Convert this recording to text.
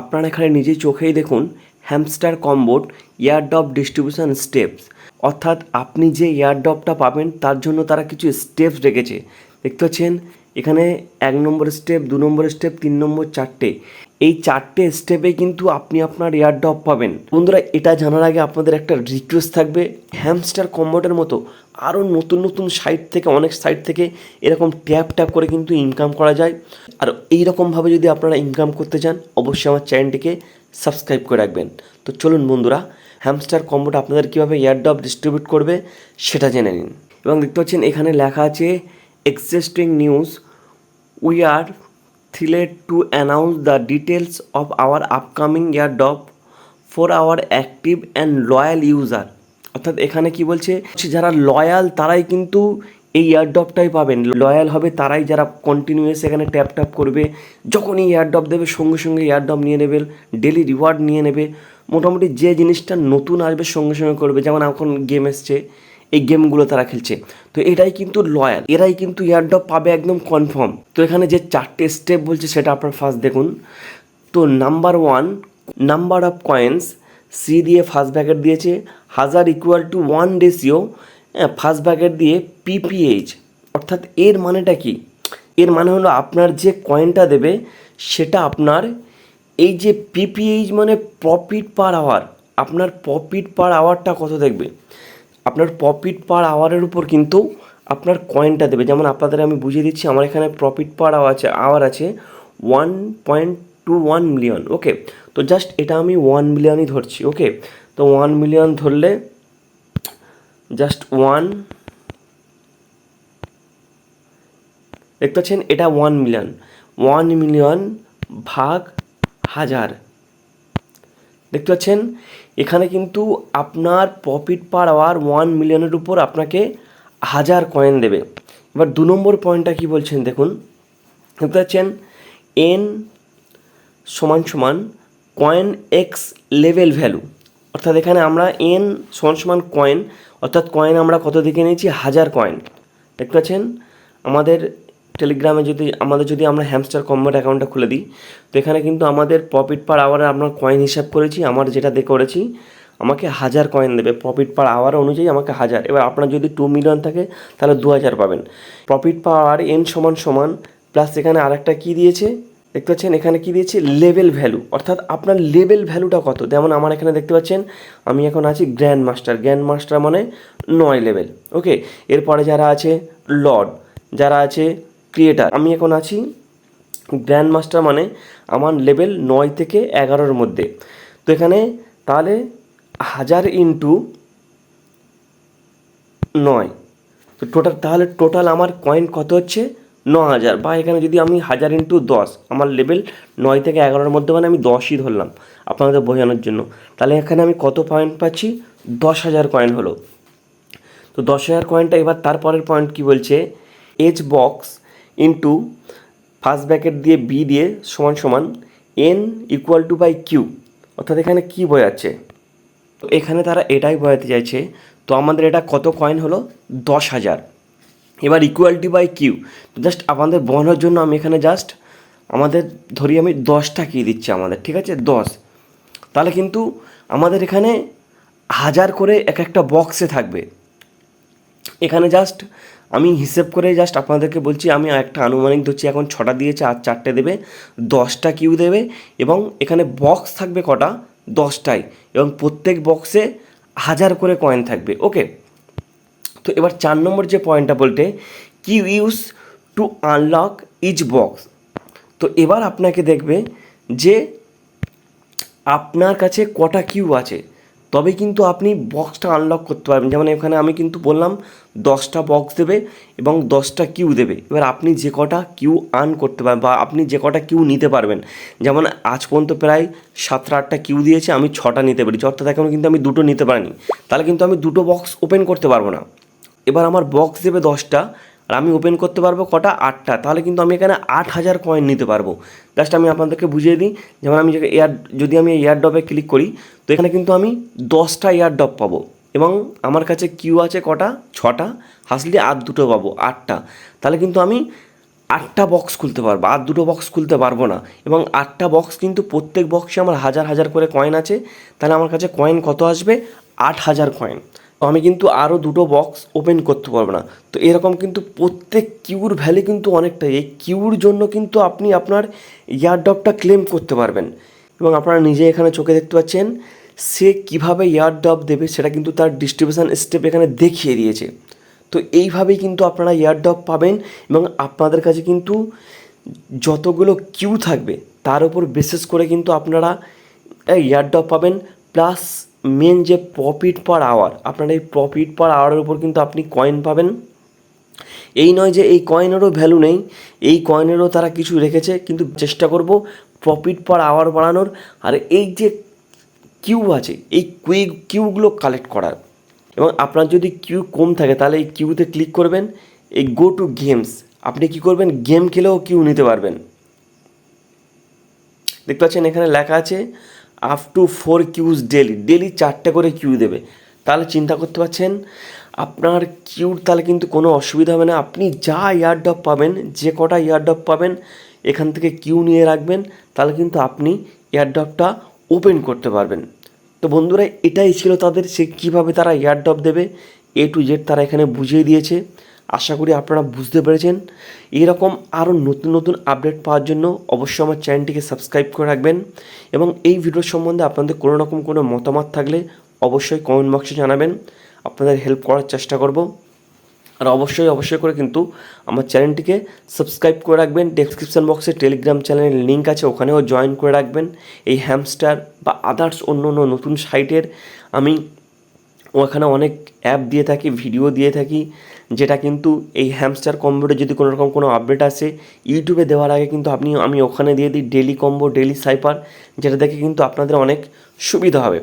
আপনারা এখানে নিজে চোখেই দেখুন Hamster Kombat airdrop distribution steps অর্থাৎ আপনি যে ইয়ারডপটা পাবেন, তার জন্য তারা কিছু স্টেপস রেখেছে। দেখতে পাচ্ছেন, এখানে এক নম্বর স্টেপ দু নম্বর স্টেপ তিন নম্বর চারটে। এই চারটে স্টেপে কিন্তু আপনি আপনার ইয়ারডপ পাবেন। বন্ধুরা, এটা জানার আগে আপনাদের একটা রিকোয়েস্ট থাকবে। হ্যামস্টার কম্বোটের মতো আরও নতুন নতুন সাইট থেকে, অনেক সাইট থেকে এরকম ট্যাপ ট্যাপ করে কিন্তু ইনকাম করা যায়। আর এই রকমভাবে যদি আপনারা ইনকাম করতে চান, অবশ্যই আমার চ্যানেলটিকে সাবস্ক্রাইব করে রাখবেন। তো চলুন বন্ধুরা হ্যামস্টার কম্বোট আপনাদের কীভাবে এয়ারড্রপ ডিস্ট্রিবিউট করবে সেটা জেনে নিন। এবং দেখতে পাচ্ছেন, এখানে লেখা আছে existing news we are thrilled to announce the details of our upcoming airdrop for our active and loyal user. অর্থাৎ এখানে কি বলছে? যারা লয়াল তারাই কিন্তু এই এয়ারড্রপটাই পাবেন। লয়াল হবে তারাই যারা কন্টিনিউয়াস এখানে ট্যাপ ট্যাপ করবে, যখনই এয়ারড্রপ দেবে, সঙ্গে সঙ্গে এয়ারড্রপ নিয়ে নেবে ডেলি রিওয়ার্ড নিয়ে নেবে। মোটামুটি যে জিনিসটা নতুন আসবে, সঙ্গে সঙ্গে করবে, যেমন এখন গেম এসছে, এই গেমগুলো তারা খেলছে। তো এটাই কিন্তু লয়াল এরাই কিন্তু এয়ারড্রপ পাবে একদম কনফার্ম তো এখানে যে চারটে স্টেপ বলছে, সেটা আপনার ফার্স্ট দেখুন। তো number one number of coins C দিয়ে ফার্স্ট ব্যাকেট দিয়েছে হাজার equal to one ratio first bracket দিয়ে পিপিএইচ অর্থাৎ এর মানেটা কি? এর মানে হলো আপনার যে কয়েনটা দেবে, সেটা আপনার এই যে পিপিএইচ মানে প্রফিট পার আওয়ার আপনার প্রফিট পার আওয়ারটা কত দেখবে? আপনার প্রফিট পার আওয়ারের উপর কিন্তু আপনার কয়েনটা দেবে। যেমন আপনাদের আমি বুঝিয়ে দিচ্ছি, আমার এখানে প্রফিট পার আওয়ার আছে আওয়ার আছে one point two one million okay তো জাস্ট এটা আমি ওয়ান মিলিয়নই ধরছি ওকে তো ওয়ান মিলিয়ন ধরলে জাস্ট ওয়ান দেখতে পাচ্ছেন, এটা ওয়ান মিলিয়ন ওয়ান মিলিয়ন ভাগ হাজার। দেখতে পাচ্ছেন, এখানে কিন্তু আপনার প্রফিট পার আওয়ার ওয়ান মিলিয়নের উপর আপনাকে হাজার কয়েন দেবে। এবার দু নম্বর পয়েন্টটা কি বলছেন, দেখুন। দেখতে পাচ্ছেন এন সমান সমান কয়েন এক্স লেভেল ভ্যালু অর্থাৎ এখানে আমরা এন সমান সমান কয়েন অর্থাৎ কয়েন আমরা কত দিকে নিয়েছি? হাজার কয়েন দেখতে পাচ্ছেন? আমাদের টেলিগ্রামে যদি, আমাদের যদি আমরা হ্যামস্টার কম্বোট অ্যাকাউন্টটা খুলে দিই, তো এখানে কিন্তু আমাদের প্রফিট পার আওয়ারে আমরা কয়েন হিসাব করেছি, আমার যেটা দিয়ে করেছি, আমাকে হাজার কয়েন দেবে। প্রফিট পার আওয়ার অনুযায়ী আমাকে হাজার। এবার আপনার যদি টু মিলিয়ন থাকে, তাহলে দু হাজার পাবেন। প্রফিট পার আওয়ার এন সমান সমান প্লাস এখানে আরেকটা কী দিয়েছে? দেখতে পাচ্ছেন, এখানে কি দিয়েছে? Level value. অর্থাৎ আপনার লেভেল ভ্যালুটা কত? যেমন আমার এখানে দেখতে পাচ্ছেন, আমি এখন আছি গ্র্যান্ড মাস্টার গ্র্যান্ড মাস্টার মানে নয় লেভেল। ওকে? এরপরে যারা আছে, লর্ড। যারা আছে, ক্রিয়েটার। আমি এখন আছি গ্র্যান্ড মাস্টার মানে আমার লেভেল নয় থেকে এগারোর মধ্যে। তো এখানে তাহলে হাজার ইন্টু নয়। তো টোটাল, তাহলে টোটাল আমার কয়েন কত হচ্ছে? ন হাজার বা এখানে যদি আমি হাজার ইন্টু দশ, আমার লেভেল নয় থেকে এগারোর মধ্যে মানে আমি দশই ধরলাম আপনাদের বোঝানোর জন্য। তাহলে এখানে আমি কত পয়েন্ট পাচ্ছি? দশ হাজার কয়েন হলো। তো দশ হাজার কয়েনটা এবার তারপরের পয়েন্ট কি বলছে? Each box into first bracket দিয়ে বি দিয়ে সমান সমান N equal to by Q অর্থাৎ এখানে কী বোঝাচ্ছে? তো এখানে তারা এটাই বোঝাতে চাইছে। তো আমাদের এটা কত কয়েন হলো? দশ হাজার এবার ইকুয়ালিটি বাই কিউ তো জাস্ট আমাদের বোঝানোর জন্য আমি এখানে জাস্ট আমাদের ধরি আমি দশটা কি দিচ্ছি আমাদের, ঠিক আছে? দশ। তাহলে কিন্তু আমাদের এখানে হাজার করে এক একটা বক্সে থাকবে। এখানে জাস্ট আমি হিসেব করে জাস্ট আপনাদেরকে বলছি, আমি একটা আনুমানিক ধরছি, এখন ছটা দিয়েছে আর চারটে দেবে, দশটা কিউ দেবে এবং এখানে বক্স থাকবে কটা? দশটাই। এবং প্রত্যেক বক্সে হাজার করে কয়েন থাকবে। ওকে তো এবার চার নম্বর যে পয়েন্টটা বলতে Q use to unlock each box তো এবার আপনাকে দেখবে যে আপনার কাছে কটা কিউ আছে, তবে কিন্তু আপনি বক্সটা আনলক করতে পারবেন। যেমন এখানে আমি কিন্তু বললাম, দশটা বক্স দেবে এবং দশটা কিউ দেবে। এবার আপনি যে কটা কিউ আর্ন করতে পারবেন বা আপনি যে কটা কিউ নিতে পারবেন, যেমন আজ পর্যন্ত প্রায় সাতটা আটটা কিউ দিয়েছে, আমি ছটা নিতে পারি অর্থাৎ এখন কিন্তু আমি দুটো নিতে পারিনি। তাহলে কিন্তু আমি দুটো বক্স ওপেন করতে পারব না। এবার আমার বক্স দেবে দশটা, আর আমি ওপেন করতে পারব কটা? আটটা। তাহলে কিন্তু আমি এখানে আট হাজার কয়েন নিতে পারব। জাস্ট আমি আপনাদেরকে বুঝিয়ে দিই। যেমন আমি এয়ার যদি আমি এয়ার ড্রপে ক্লিক করি, তো এখানে কিন্তু আমি দশটা এয়ার ড্রপ পাবো। এবং আমার কাছে কিউ আছে কটা? ছটা। হাসলি আর দুটো পাবো, আটটা। তাহলে কিন্তু আমি আটটা বক্স খুলতে পারব। আর দুটো বক্স খুলতে পারব না। এবং আটটা বক্স কিন্তু প্রত্যেক বক্সে আমার হাজার হাজার করে কয়েন আছে। তাহলে আমার কাছে কয়েন কত আসবে? আট হাজার কয়েন আমি কিন্তু আরও দুটো বক্স ওপেন করতে পারব না। তো এরকম কিন্তু প্রত্যেক কিউর ভ্যালু কিন্তু অনেকটাই। এই কিউর জন্য কিন্তু আপনি আপনার ইয়ারডপটা ক্লেম করতে পারবেন। এবং আপনারা নিজে এখানে চোখে দেখতে পাচ্ছেন, সে কীভাবে ইয়ারডপ দেবে সেটা কিন্তু তার ডিস্ট্রিবিউশন স্টেপ এখানে দেখিয়ে দিয়েছে। তো এইভাবেই কিন্তু আপনারা ইয়ারডপ পাবেন এবং আপনাদের কাছে কিন্তু যতগুলো কিউ থাকবে, তার উপর বেসিস করে কিন্তু আপনারা ইয়ারডপ পাবেন। প্লাস মেন যে প্রফিট পার আওয়ার আপনার এই প্রফিট পার আওয়ারের উপর কিন্তু আপনি কয়েন পাবেন। এই নয় যে এই কয়েনেরও ভ্যালু নেই, এই কয়েনেরও তারা কিছু রেখেছে, কিন্তু চেষ্টা করব প্রফিট পার আওয়ার বাড়ানোর। আর এই যে কিউ আছে, এই কুই কিউগুলো কালেক্ট করার। এবং আপনার যদি কিউ কম থাকে, তাহলে এই কিউতে ক্লিক করবেন, এই গো টু গেমস আপনি কি করবেন? গেম খেলেও কিউ নিতে পারবেন। দেখতে পাচ্ছেন এখানে লেখা আছে up to four Qs daily daily চারটে করে কিউ দেবে। তাহলে চিন্তা করতে পারছেন, আপনার কিউর তাহলে কিন্তু কোনো অসুবিধা হবে না। আপনি যা ইয়ারডপ পাবেন, যে কটা ইয়ারডপ পাবেন, এখান থেকে কিউ নিয়ে রাখবেন, তাহলে কিন্তু আপনি ইয়ারডপটা ওপেন করতে পারবেন। তো বন্ধুরা, এটাই ছিল তাদের সে কীভাবে তারা ইয়ারডপ দেবে এ টু জেড তারা এখানে বুঝিয়ে দিয়েছে। আশা করি আপনারা বুঝতে পেরেছেন। এরকম আরও নতুন নতুন আপডেট পাওয়ার জন্য অবশ্যই আমার চ্যানেলটিকে সাবস্ক্রাইব করে রাখবেন এবং এই ভিডিও সম্বন্ধে আপনাদের কোনো রকম কোনো মতামত থাকলে অবশ্যই কমেন্ট বক্সে জানাবেন। আপনাদের হেল্প করার চেষ্টা করব। আর অবশ্যই অবশ্যই করে কিন্তু আমার চ্যানেলটিকে সাবস্ক্রাইব করে রাখবেন। ডেসক্রিপশন বক্সে টেলিগ্রাম চ্যানেলের লিঙ্ক আছে, ওখানেও জয়েন করে রাখবেন। এই হ্যামস্টার বা আদার্স অন্য অন্য নতুন সাইটের আমি ওখানে অনেক অ্যাপ দিয়ে থাকি ভিডিও দিয়ে থাকি, যেটা কিন্তু এই হ্যামস্টার কম্বোটে যদি কোনো রকম কোনো আপডেট আসে ইউটিউবে দেওয়ার আগে কিন্তু আপনি আমি ওখানে দিয়ে দিই ডেলি কম্বো ডেলি সাইপার যেটা দেখে কিন্তু আপনাদের অনেক সুবিধা হবে।